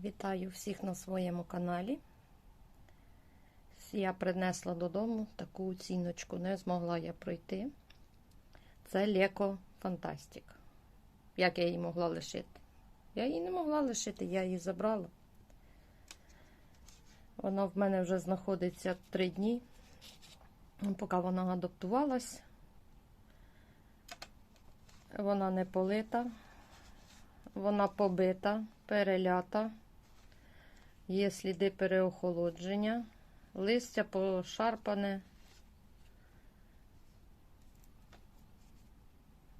Вітаю всіх на своєму каналі. Я принесла додому таку оціночку, не змогла я пройти. Це Леко Фантастик. Як я її могла лишити? Я її не могла лишити, я її забрала. Вона в мене вже знаходиться три дні, поки вона адаптувалась. Вона не полита, вона побита, перелята, є сліди переохолодження, листя пошарпане.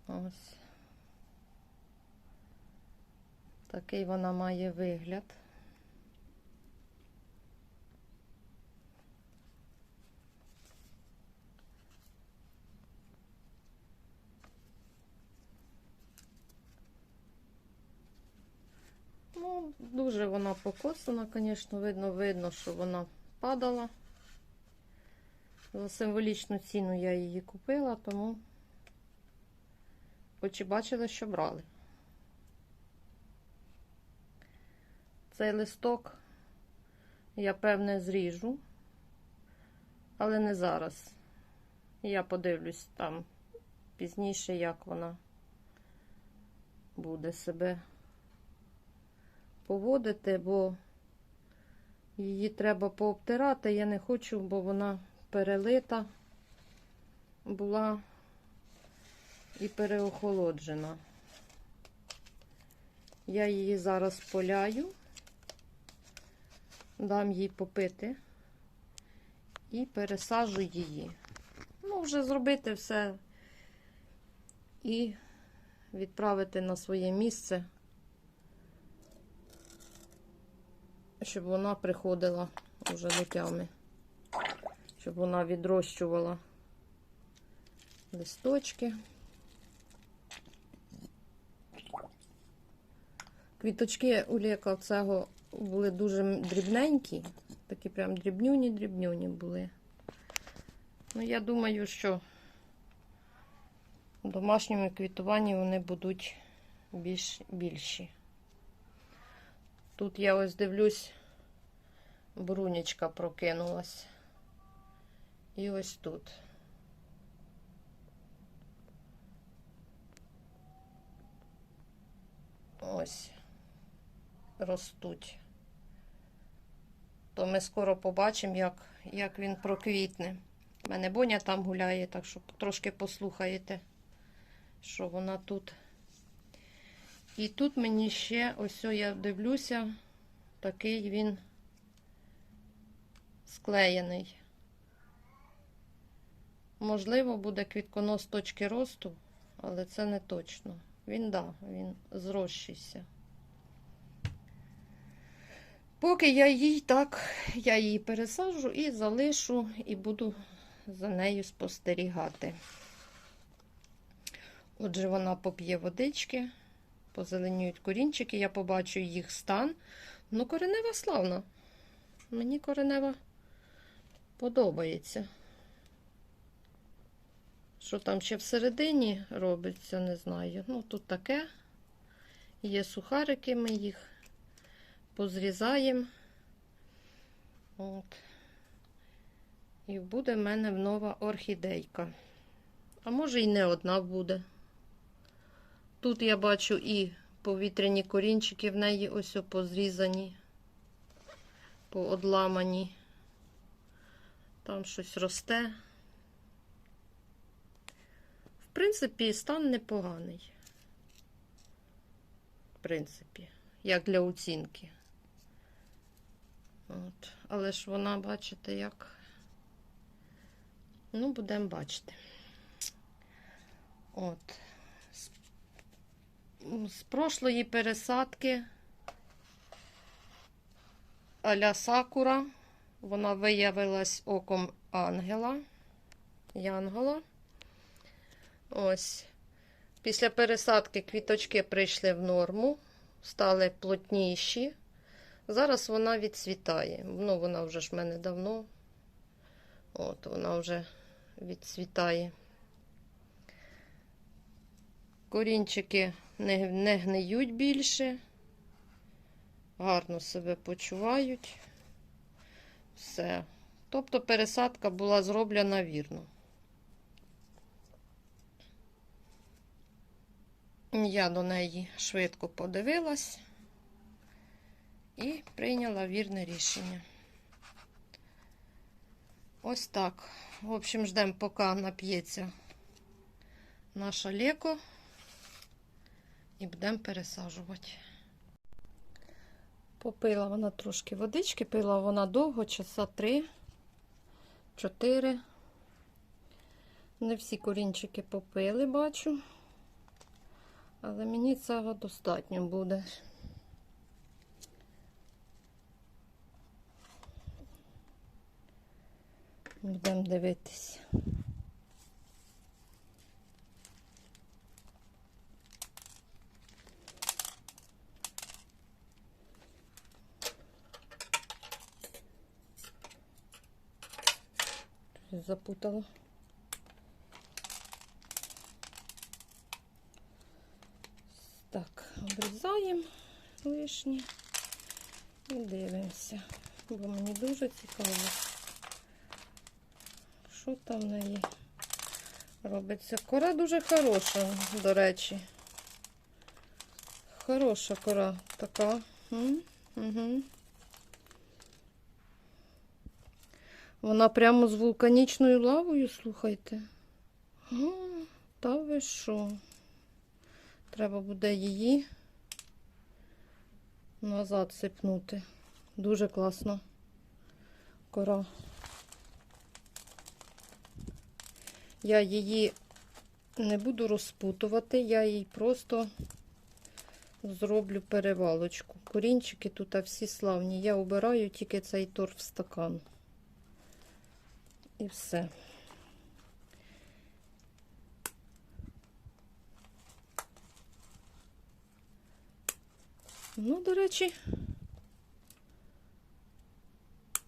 Ось. Такий вона має вигляд. Ну, дуже вона покосана, звісно, видно, видно, що вона падала. За символічну ціну я її купила, тому очі бачили, що брали. Цей листок я, певне, зріжу, але не зараз. Я подивлюсь там пізніше, як вона буде себе поводити, бо її треба пообтирати. Я не хочу, бо вона перелита була і переохолоджена. Я її зараз поляю, дам їй попити і пересажу її. Ну, вже зробити все і відправити на своє місце. Щоб вона приходила вже до тями, щоб вона відрощувала листочки. Квіточки у ліка цього були дуже дрібненькі, такі прям дрібнюні-дрібнюні були. Ну, я думаю, що в домашньому квітуванні вони будуть більш більші. Тут я ось дивлюсь, брунечка прокинулась. І ось тут. Ось ростуть. То ми скоро побачимо, як, як він проквітне. У мене Боня там гуляє, так що трошки послухаєте, що вона тут. І тут мені ще, ось я дивлюся, такий він склеєний. Можливо, буде квітконос точки росту, але це не точно. Він, да, він зрощився. Поки я їй так, я її пересаджу і залишу, і буду за нею спостерігати. Отже, вона поп'є водички позеленіють корінчики, я побачу їх стан. Ну, коренева славна. Мені коренева подобається. Що там ще всередині робиться, не знаю. Ну, тут таке. Є сухарики, ми їх позрізаємо. От. І буде в мене нова орхідейка. А може і не одна буде. Тут я бачу і повітряні корінчики в неї ось позрізані, поодламані. Там щось росте. В принципі, стан непоганий. В принципі, як для оцінки. От. Але ж вона, бачите, як. Ну, будемо бачити. От з прошлої пересадки аля Сакура. Вона виявилась оком ангела. Янгола. Ось. Після пересадки квіточки прийшли в норму, стали плотніші. Зараз вона відцвітає. Ну, вона вже ж в мене давно. От, вона вже відцвітає. Корінчики не, не гниють більше, гарно себе почувають. Все. Тобто пересадка була зроблена вірно. Я до неї швидко подивилась і прийняла вірне рішення. Ось так. В общем, ждемо, поки нап'ється наша леко і будемо пересаджувати. Попила вона трошки водички, пила вона довго, часа три, чотири. Не всі корінчики попили, бачу. Але мені цього достатньо буде. Будемо дивитись. Запутала. Так, обрізаємо лишнє і дивимося, бо мені дуже цікаво, що там в неї робиться. Кора дуже хороша, до речі. Хороша кора така. Угу. Вона прямо з вулканічною лавою, слухайте. А, Та ви що? Треба буде її назад сипнути. Дуже класно. Кора. Я її не буду розпутувати, я їй просто зроблю перевалочку. Корінчики тут всі славні. Я обираю тільки цей торф стакан. І все. Ну, до речі,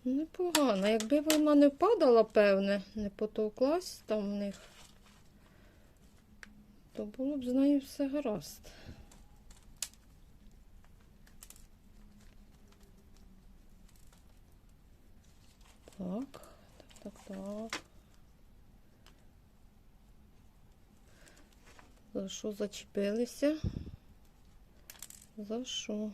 непогано. Якби вона не впадала, певне, не потовклась там в них, то було б з нею все гаразд. Так, так, так. За що зачепилися? За що?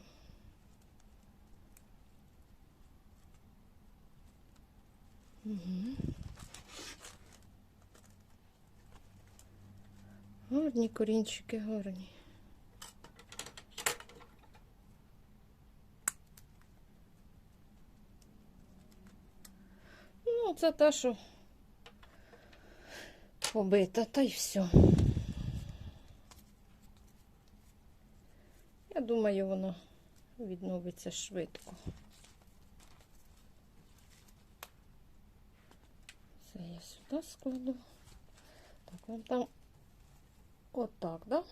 Угу. Гарні корінчики, гарні. Ну, це те, що побита, та й все. Я думаю, воно відновиться швидко. Це я сюди складу. Так, вам там отак, да?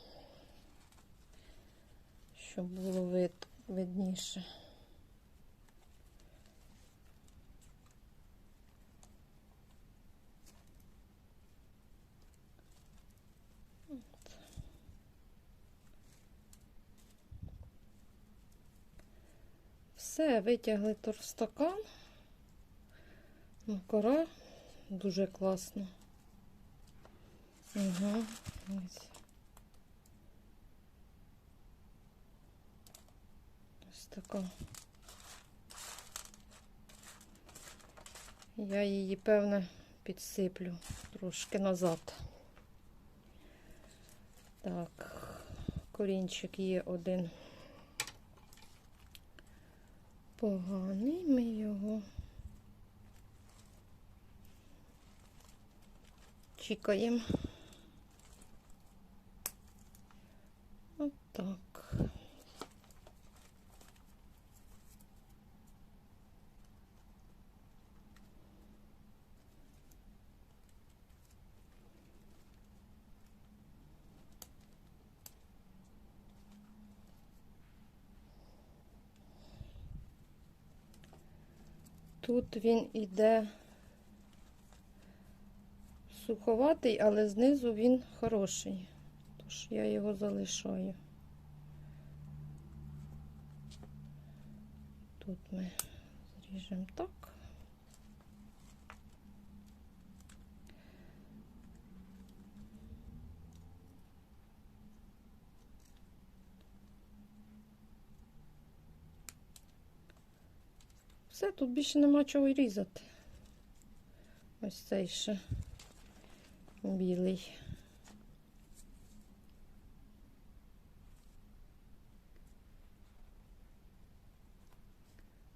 Щоб було вид, видніше. Все, витягли торстакан. Ну, кора дуже класно. Ось. Ось така. Я її, певне, підсиплю трошки назад. Так, корінчик є один. Поганий ми його чекаємо. Отак. Тут він іде суховатий, але знизу він хороший. Тож я його залишаю. Тут ми зріжемо так. Все, тут більше нема чого різати. Ось цей ще білий.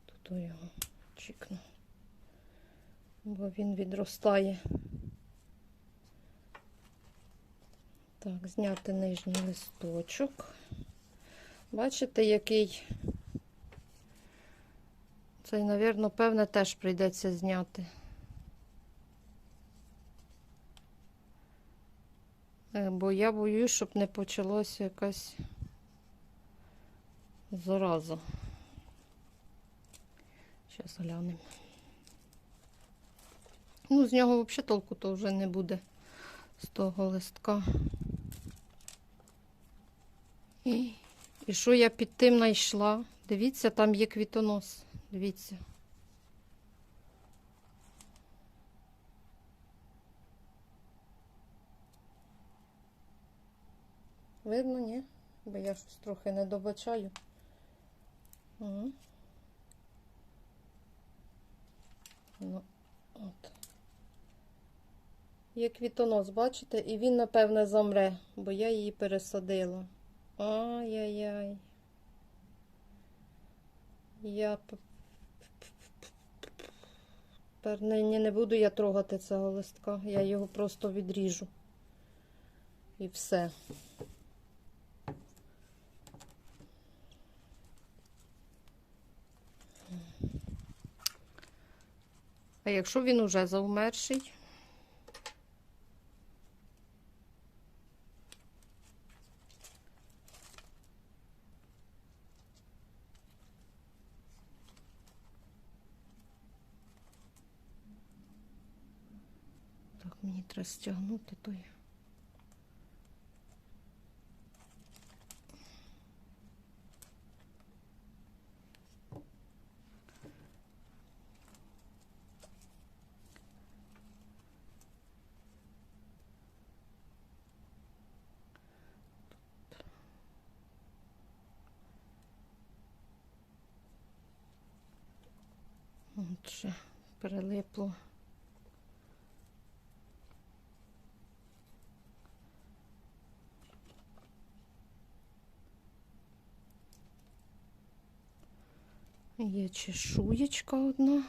Тут його чікну, бо він відростає. Так, зняти нижній листочок. Бачите, який цей, напевно, певне, теж прийдеться зняти. Е, Бо я боюсь, щоб не почалося якась зараза. Зараз глянемо. Ну, з нього взагалі толку то вже не буде з того листка. І, що я під тим знайшла? Дивіться, там є квітонос. Дивіться. Видно, ні? Бо я щось трохи не добачаю. Ну, от. Є квітонос, бачите? І він, напевне, замре, бо я її пересадила. Ай-яй-яй. Я тепер нині не буду я трогати цього листка. Я його просто відріжу. І все. А якщо він уже завмерший? Треба стягнути той. От ще перелипло. Є чешуєчка одна.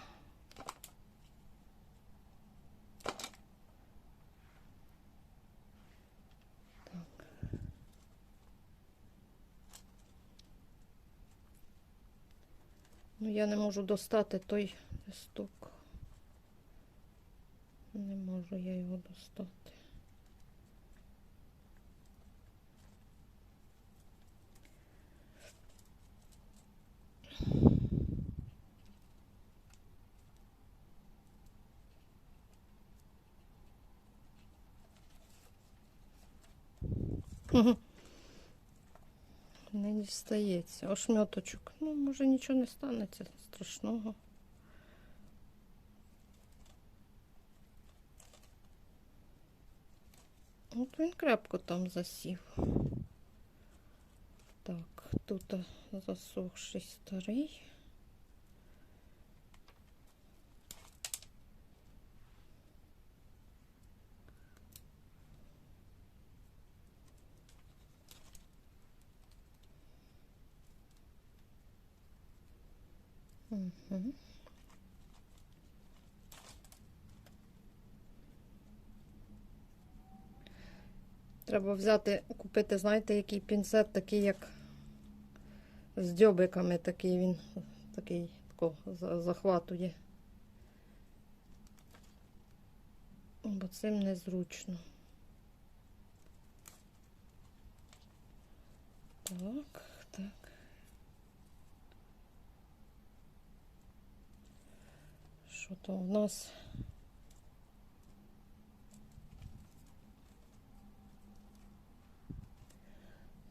Ну, я не можу достати той листок. Не можу я його достати. Не дістається. Ошмьоточок. Ну, може, нічого не станеться страшного. От він крепко там засів. Так, тут засохший старий. Треба взяти, купити, знаєте, який пінцет, такий, як з дзьобиками, такий він такий тако, захватує. Бо цим незручно. Так. Що то в нас?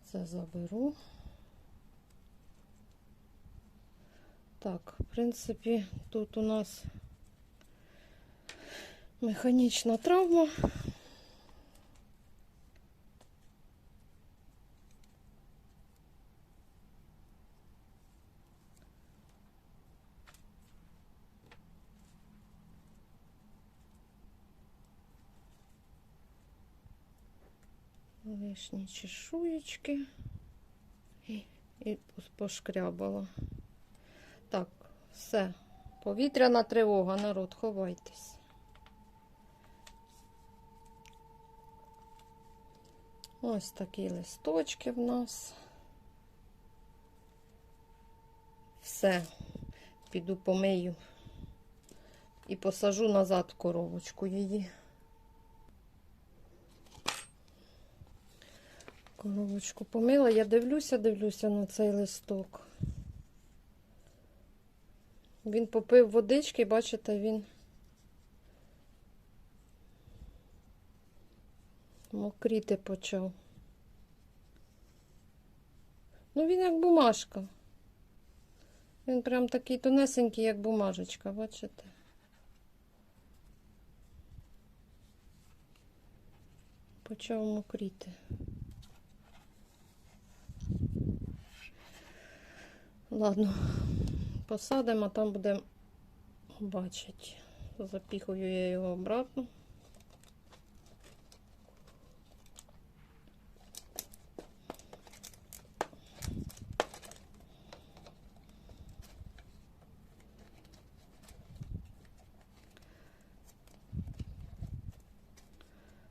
Це заберу. Так, в принципі, тут у нас механічна травма. Лишні чешуєчки і, і пошкрябала. Так, все. Повітряна тривога, народ, ховайтесь. Ось такі листочки в нас. Все. Піду помию і посажу назад коробочку її. Коробочку помила. Я дивлюся, дивлюся на цей листок. Він попив водички, бачите, він мокріти почав. Ну, він як бумажка. Він прям такий тонесенький, як бумажечка, бачите? Почав мокріти. Ладно, посадимо, а там будемо бачити. Запіхую я його обратно.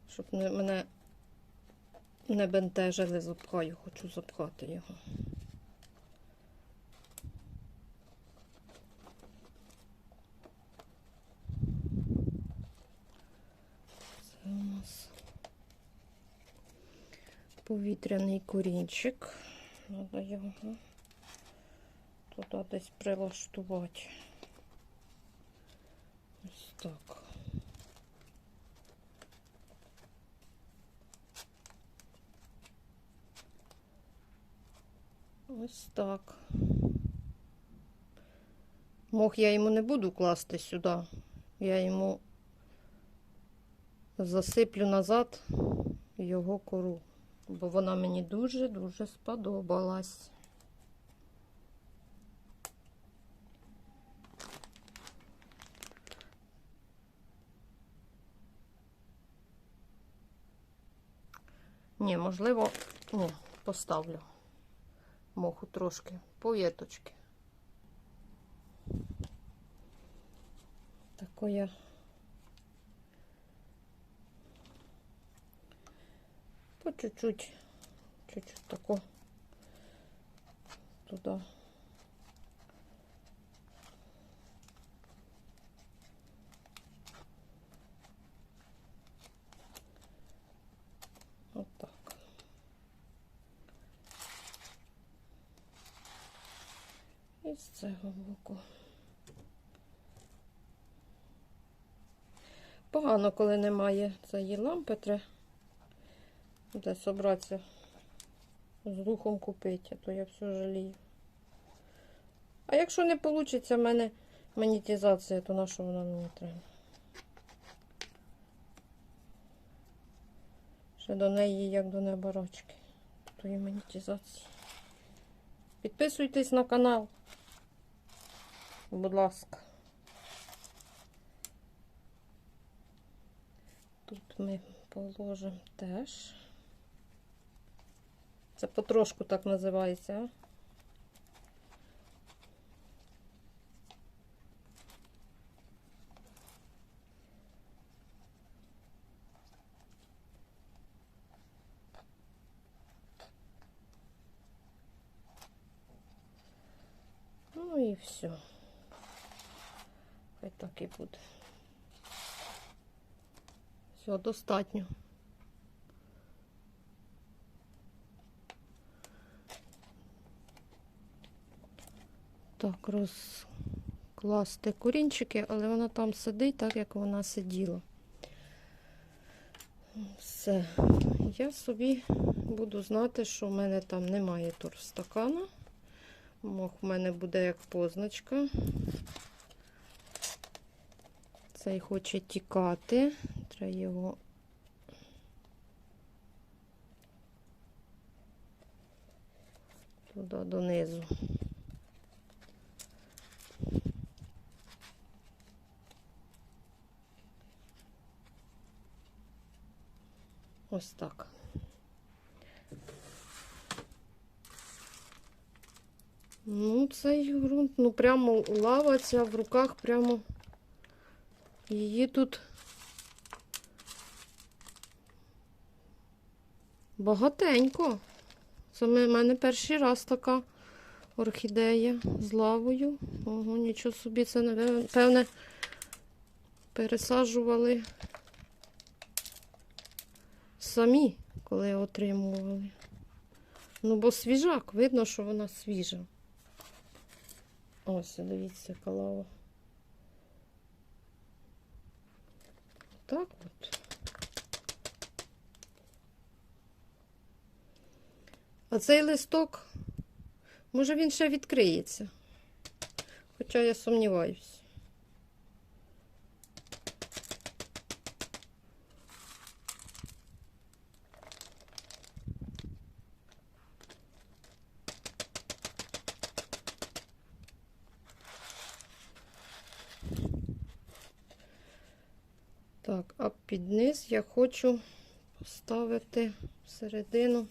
Щоб не, мене не бентежили, запхаю, хочу запхати його. Це у нас повітряний корінчик. Треба його туди десь прилаштувати. Ось так. Ось так. Мох я йому не буду класти сюди. Я йому засиплю назад його кору, бо вона мені дуже-дуже сподобалась. Ні, можливо, ні, поставлю моху трошки, повіточки. Такое по чуть-чуть, чуть-чуть тако туда. З цього боку. Погано, коли немає цієї лампи, треба десь обратися з духом купити, а то я все жалію. А якщо не вийде в мене монетизація, то на що вона мені треба? Ще до неї, як до неборочки, тої монетизації. Підписуйтесь на канал. Будь ласка. Тут ми положимо теж. Це потрошку так називається. Ну і все. Хай так і буде. Все, достатньо. Так, розкласти корінчики, але вона там сидить так, як вона сиділа. Все. Я собі буду знати, що в мене там немає торстакана. Мох в мене буде як позначка. Цей хоче тікати. Треба його. Туди донизу. Ось так. Ну, цей ґрунт, ну прямо лава ця в руках, прямо її тут багатенько. Це в мене перший раз така орхідея з лавою. Ого, нічого собі, це, напевне, пересаджували самі, коли отримували. Ну, бо свіжак, видно, що вона свіжа. Ось, дивіться, калава. Так от. А цей листок, може він ще відкриється. Хоча я сумніваюсь. Так, а під низ я хочу поставити всередину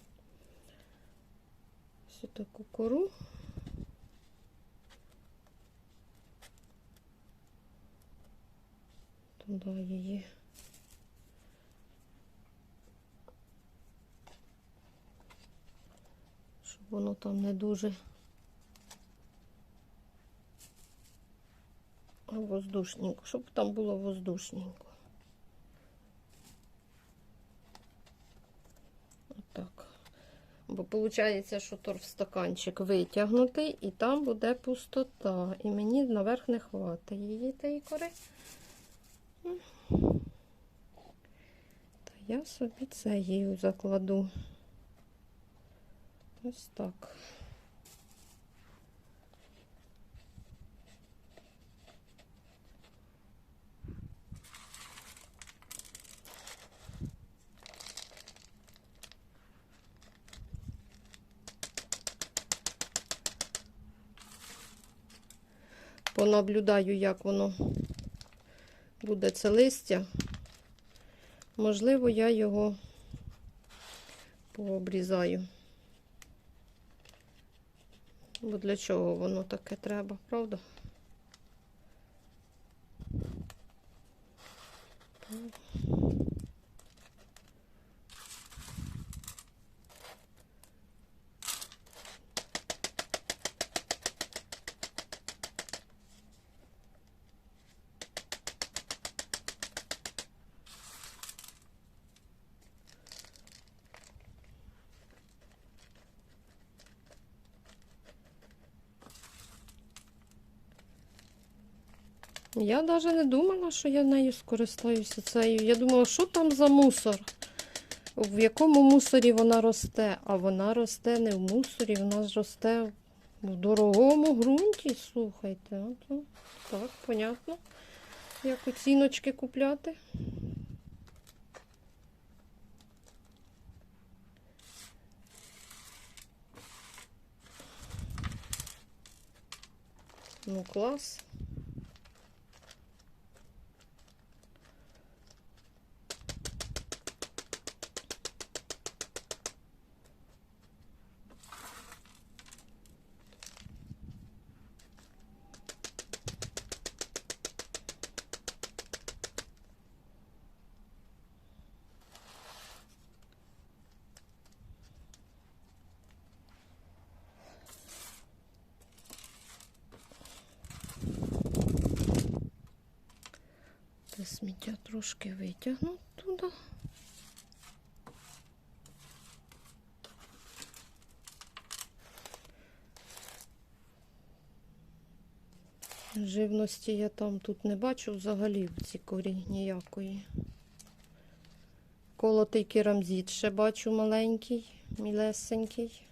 ось таку кору. Туди її. Щоб воно там не дуже воздушненько, щоб там було воздушненько. Отак. Бо виходить, що торфстаканчик витягнутий, і там буде пустота. І мені наверх не хватить її тієї кори. Та я собі це її закладу. Ось так. Понаблюдаю, як воно буде це листя. Можливо, я його пообрізаю. Бо для чого воно таке треба, правда? Я навіть не думала, що я нею скористаюся цією. Я думала, що там за мусор? В якому мусорі вона росте? А вона росте не в мусорі, вона росте в дорогому ґрунті. Слухайте. От, так, понятно. Як оціночки купляти. Ну, клас. Це сміття трошки витягну туди. Живності я там тут не бачу взагалі в цій корі ніякої. Колотий керамзит ще бачу маленький, мілесенький.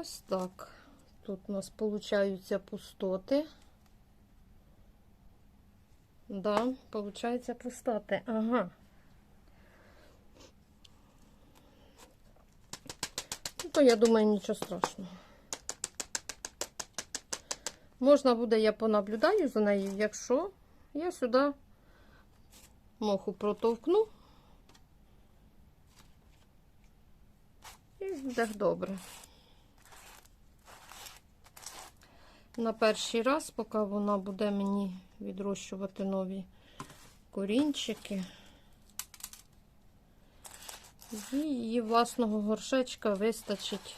Ось так. Тут у нас получаються пустоти. Да, получаються пустоти. Ага. Ну, то я думаю, нічого страшного. Можна буде, я понаблюдаю за нею, якщо я сюди моху протовкну. І буде добре. На перший раз, поки вона буде мені відрощувати нові корінчики. І її власного горшечка вистачить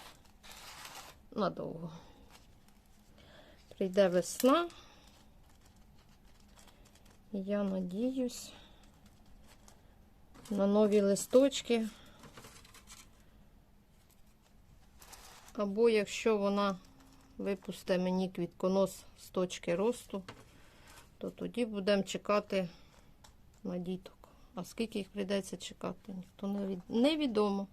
надовго. Прийде весна. І я надіюсь на нові листочки. Або якщо вона випусте мені квітконос з точки росту, то тоді будемо чекати на діток. А скільки їх прийдеться чекати, ніхто не від... невідомо.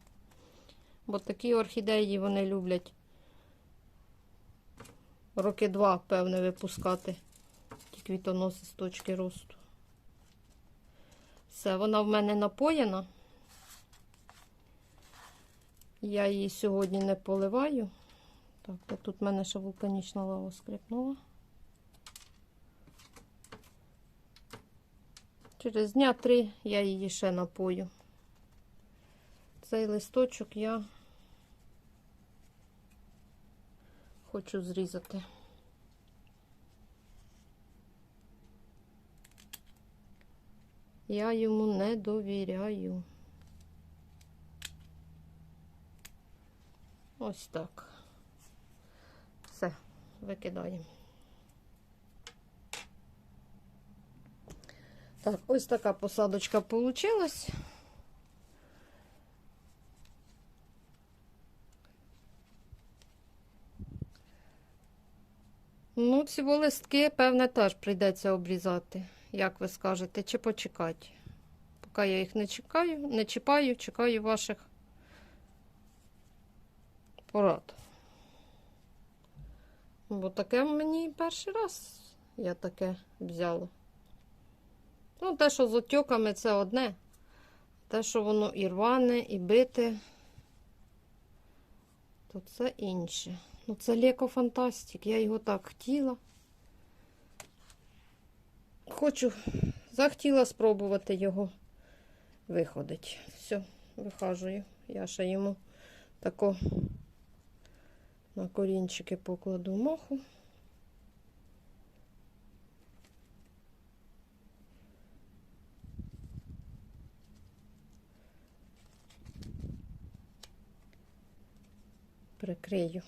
Бо такі орхідеї вони люблять роки два, певне, випускати ті квітоноси з точки росту. Все, вона в мене напоєна. Я її сьогодні не поливаю. Так, то тут в мене ще вулканічна лава скрипнула. Через дня три я її ще напою. Цей листочок я хочу зрізати. Я йому не довіряю. Ось так. Викидаємо. Так, ось така посадочка получилась. Ну, ці листки, певне, теж прийдеться обрізати, як ви скажете, чи почекати. Поки я їх не чекаю, не чіпаю, чекаю ваших порад. Бо таке мені перший раз я таке взяла. Ну, те, що з отьоками, це одне. Те, що воно і рване, і бите, то це інше. Ну, це Леко Фантастик. Я його так хотіла. Хочу, захотіла спробувати його виходити. Все, вихажую. Я ще йому тако на корінчики покладу моху. Прикрию.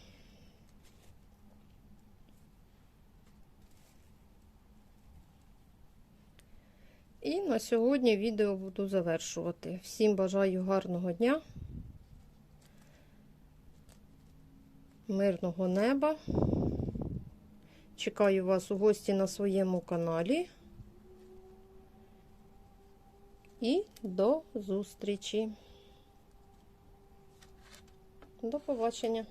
І на сьогодні відео буду завершувати. Всім бажаю гарного дня, мирного неба. Чекаю вас у гості на своєму каналі. І до зустрічі. До побачення.